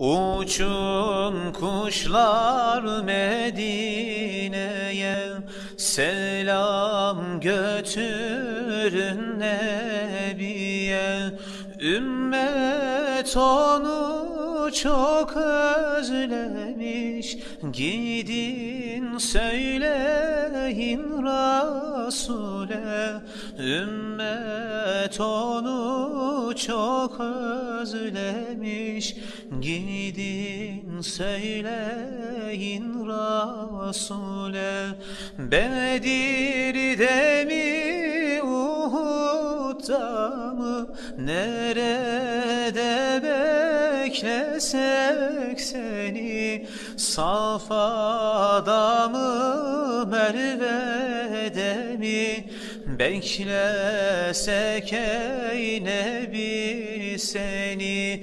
Uçun kuşlar Medine'ye Selam götürün Nebiye. Ümmet onu çok özlemiş Gidin söyleyin Resul'e Ümmet onu çok özlemiş. Gidin söyleyin Resul'e Bedir'de mi Uhud'da mı Nerede beklesek seni? Safa'da mı Merve'de mi Beklesek ey Nebi seni